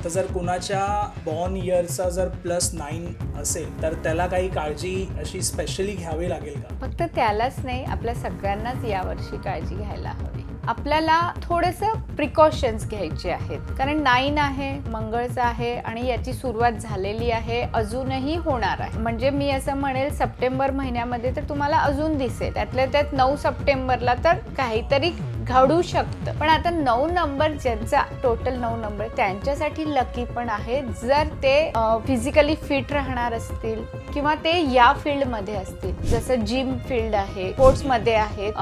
आता जर कुणाच्या बॉर्न इयरचा जर प्लस नाईन असेल तर त्याला काही काळजी अशी स्पेशली घ्यावी लागेल का? फक्त त्यालाच नाही आपल्या सगळ्यांनाच यावर्षी काळजी घ्यायला हवी. आपल्याला थोडंसं प्रिकॉशन्स घ्यायचे आहेत. कारण नाईन आहे मंगळचं आहे आणि याची सुरुवात झालेली आहे अजूनही होणार आहे. म्हणजे मी असं म्हणेल सप्टेंबर महिन्यामध्ये तर तुम्हाला अजून दिसेल. त्यातल्या त्यात नऊ सप्टेंबरला तर काहीतरी घडू शकतं. पण आता नऊ नंबर ज्यांचा टोटल नऊ नंबर त्यांच्यासाठी लकी पण आहे जर ते फिजिकली फिट राहणार असतील किंवा ते या फील्डमध्ये असतील जसं जिम फील्ड आहे स्पोर्ट्समध्ये आहेत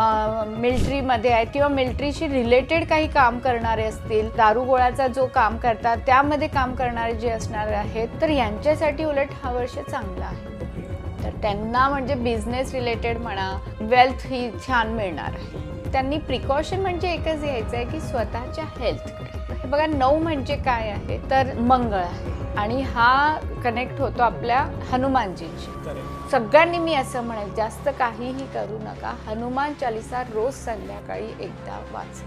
मिलिटरीमध्ये आहेत किंवा मिलिटरीशी रिलेटेड काही काम करणारे असतील दारुगोळाचा जो काम करतात त्यामध्ये काम करणारे जे असणार आहेत तर यांच्यासाठी उलट हा वर्ष चांगला आहे. तर त्यांना म्हणजे बिझनेस रिलेटेड म्हणा वेल्थ ही छान मिळणार आहे. त्यांनी प्रिकॉशन म्हणजे एकच घ्यायचं आहे की स्वतःच्या हेल्थकडे हे बघा नऊ म्हणजे काय आहे? तर मंगळ आहे. आणि हा कनेक्ट होतो आपल्या हनुमानजींशी. सगळ्यांनी मी असं म्हणेल जास्त काहीही करू नका. हनुमान चालिसा रोज संध्याकाळी एकदा वाच.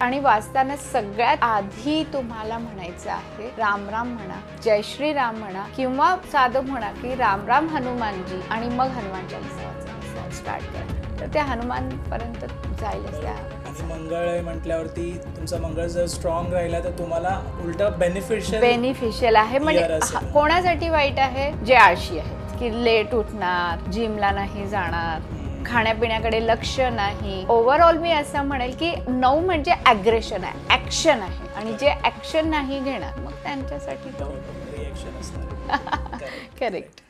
आणि वाचताना सगळ्यात आधी तुम्हाला म्हणायचं आहे राम राम म्हणा जय श्री राम म्हणा किंवा साधं म्हणा की राम राम हनुमानजी आणि मग हनुमान चालिसा वाचायला स्टार्ट करा. तर त्या हनुमान पर्यंत जाईलच त्या. आणि मंगळ आहे म्हटल्यावरती तुमचा मंगळ जर स्ट्रॉंग राहिला तर तुम्हाला उलट बेनिफिशियल बेनिफिशियल आहे. म्हणजे. हा, कोणासाठी वाईट आहे? जे आळशी आहेत. की लेट उठणार जिमला नाही जाणार खाण्यापिण्याकडे लक्ष नाही. ओव्हरऑल मी असं म्हणेल की नऊ म्हणजे अग्रेशन आहे. ऍक्शन आहे. आणि जे ऍक्शन नाही घेणार मग त्यांच्यासाठी तो रिएक्शन असणार करेक्ट